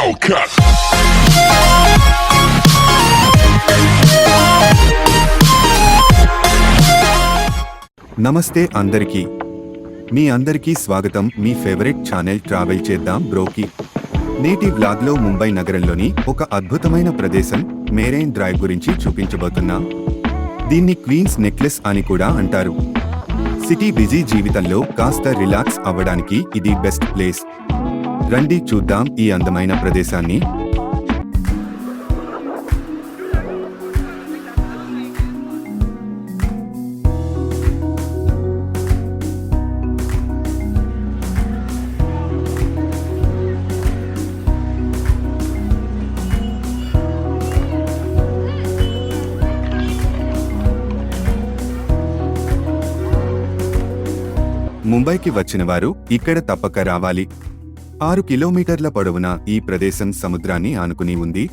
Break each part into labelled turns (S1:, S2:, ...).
S1: Hellcat.
S2: నమస్తే అందరికీ. మీ అందరికీ స్వాగతం. మీ ఫేవరెట్ ఛానల్ ట్రావెల్ చేద్దాం బ్రోకి. నేటి వ్లాగ్లో ముంబై నగరంలోని ఒక అద్భుతమైన ప్రదేశం మేరైన్ డ్రైవ్ గురించి చూపించబోతున్నాం. దీన్ని క్వీన్స్ నెక్లెస్ అని కూడా అంటారు. సిటీ బిజీ జీవితంలో కాస్త రిలాక్స్ అవ్వడానికి ఇది బెస్ట్ ప్లేస్. రండి చూద్దాం ఈ అందమైన ప్రదేశాన్ని. ముంబైకి వచ్చిన వారు ఇక్కడ తప్పక రావాలి. ఆరు కిలోమీటర్ల పొడవున ఈ ప్రదేశం సముద్రాన్ని ఆనుకుని ఉంది.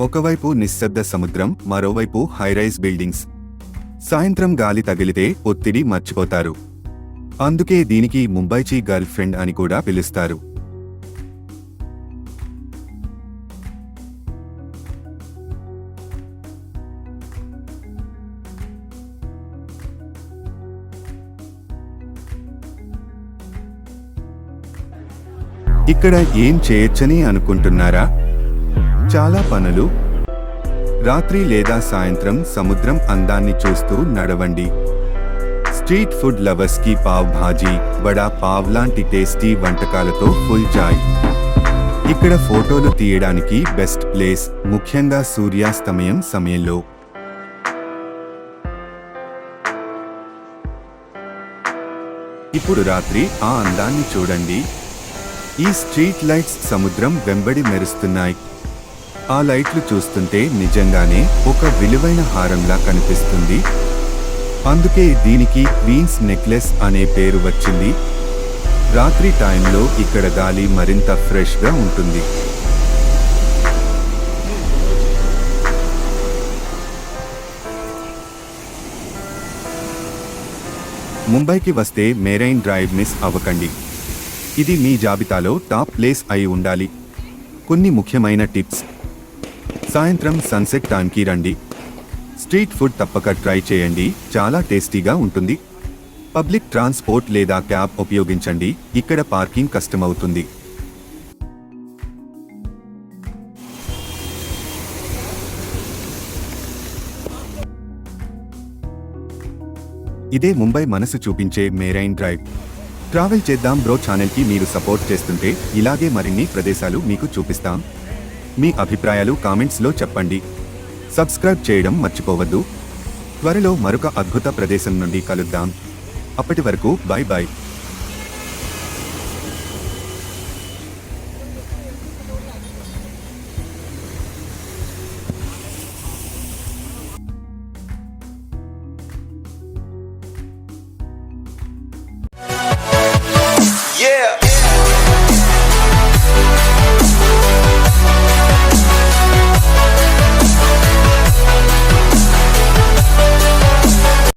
S2: ఒకవైపు నిశ్శబ్ద సముద్రం మరోవైపు హైరైజ్ బిల్డింగ్స్. సాయంత్రం గాలి తగిలితే ఒత్తిడి మర్చిపోతారు. అందుకే దీనికి ముంబైచి గర్ల్ ఫ్రెండ్ అని కూడా పిలుస్తారు. ఇక్కడ ఏం చేయొచ్చని అనుకుంటున్నారా? చాలా పనులు. రాత్రి లేదా సాయంత్రం సముద్రం అందాన్ని చూస్తూ నడవండి. స్ట్రీట్ ఫుడ్ లవర్స్కి పావ్ భాజీ వడా పావ్ లాంటి టేస్టీ వంటకాలతో ఫుల్ జాయ్. ఇక్కడ ఫోటోలు తీయడానికి బెస్ట్ ప్లేస్ ముఖ్యంగా సూర్యాస్తమయం సమయంలో. ఇప్పుడు రాత్రి ఆ అందాన్ని చూడండి. ఈ స్ట్రీట్ లైట్స్ సముద్రం వెంబడి మెరుస్తున్నాయి. ఆ లైట్లు చూస్తుంటే నిజంగానే ఒక విలువైన హారంలా కనిపిస్తుంది. అందుకే దీనికి క్వీన్స్ నెక్లెస్ అనే పేరు వచ్చింది. రాత్రి టైంలో ఇక్కడ గాలి మరింత ఫ్రెష్గా ఉంటుంది. ముంబైకి వస్తే మెరైన్ డ్రైవ్ మిస్ అవ్వకండి. ఇది మీ జాబితాలో టాప్ ప్లేస్ అయి ఉండాలి. కొన్ని ముఖ్యమైన టిప్స్. సాయంత్రం సన్సెట్ టైంకి రండి. స్ట్రీట్ ఫుడ్ తప్పక ట్రై చేయండి. చాలా టేస్టీగా ఉంటుంది. పబ్లిక్ ట్రాన్స్పోర్ట్ లేదా క్యాబ్ ఉపయోగించండి. ఇక్కడ పార్కింగ్ కష్టమవుతుంది. ఇదే ముంబై మనసు చూపించే మెరైన్ డ్రైవ్. ట్రావెల్ చేద్దాం బ్రో ఛానల్కి మీరు సపోర్ట్ చేస్తుంటే ఇలాగే మరిన్ని ప్రదేశాలు మీకు చూపిస్తాం. మీ అభిప్రాయాలు కామెంట్స్లో చెప్పండి. సబ్స్క్రైబ్ చేయడం మర్చిపోవద్దు. త్వరలో మరొక అద్భుత ప్రదేశం నుండి కలుద్దాం. అప్పటి వరకు బాయ్ బాయ్
S3: Yeah.